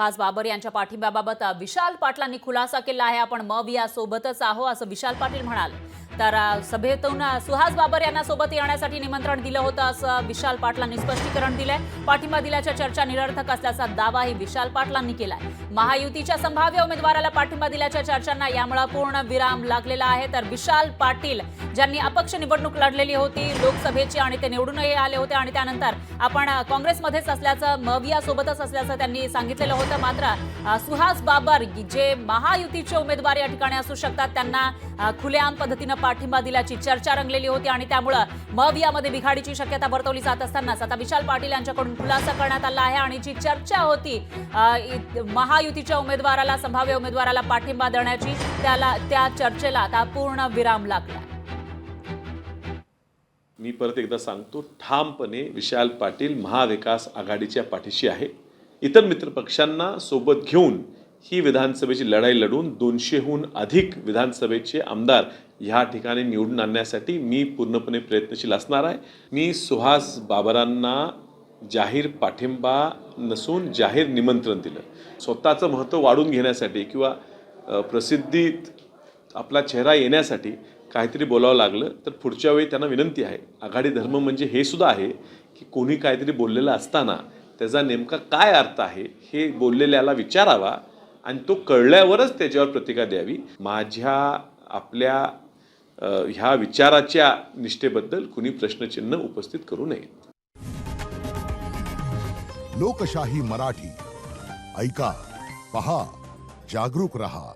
सुहास बाबर यांच्या पाठिंब्याबाबत विशाल पाटलांनी खुलासा केला आहे. आपण मग या सोबतच आहो असं विशाल पाटील म्हणाल. तर सभेतून सुहास बाबर यांना सोबत येण्यासाठी निमंत्रण दिलं होतं असं विशाल पाटलांनी स्पष्टीकरण दिलंय. पाठिंबा दिल्याच्या चर्चा निरर्थक असल्याचा दावाही विशाल पाटलांनी केलाय. महायुतीच्या संभाव्य उमेदवाराला पाठिंबा दिल्याच्या चर्चांना यामुळे पूर्ण विराम लागलेला आहे. तर विशाल पाटील ज्यांनी अपक्ष निवडणूक लढलेली होती लोकसभेची आणि ते निवडूनही आले होते आणि त्यानंतर आपण काँग्रेसमध्येच असल्याचं मविया सोबतच असल्याचं त्यांनी सांगितलेलं होतं. मात्र सुहास बाबर जे महायुतीचे उमेदवार या ठिकाणी असू शकतात त्यांना खुलेआम पद्धतीनं पाठिंबा दिल्याची चर्चा रंगलेली होती आणि त्यामुळं मवियामध्ये बिघाडीची शक्यता वर्तवली जात असतानाच आता विशाल पाटील यांच्याकडून खुलासा करण्यात आला आहे आणि जी चर्चा होती महायुतीच्या उमेदवाराला संभाव्य उमेदवाराला पाठिंबा देण्याची त्याला त्या चर्चेला आता पूर्ण विराम लागला. मी परत एकदा सांगतो ठामपणे विशाल पाटील महाविकास आघाडीच्या पाठीशी आहे. इतर मित्रपक्षांना सोबत घेऊन ही विधानसभेची लढाई लढून दोनशेहून अधिक विधानसभेचे आमदार ह्या ठिकाणी निवडून आणण्यासाठी मी पूर्णपणे प्रयत्नशील असणार आहे. मी सुहास बाबरांना जाहीर पाठिंबा नसून जाहीर निमंत्रण दिलं. स्वतःचं महत्त्व वाढून घेण्यासाठी किंवा प्रसिद्धीत आपला चेहरा येण्यासाठी काहीतरी बोलावं लागलं तर पुढच्या वेळी त्यांना विनंती आहे. आघाडी धर्म म्हणजे हे सुद्धा आहे की कोणी काहीतरी बोललेलं असताना त्याचा नेमका काय अर्थ आहे हे बोललेल्याला विचारावा. आणि तो कळल्यावरच त्याच्यावर प्रतिका द्यावी. माझ्या आपल्या ह्या विचाराच्या निष्ठेबद्दल कुणी प्रश्नचिन्ह उपस्थित करू नये. लोकशाही मराठी. ऐका पहा जागरूक रहा.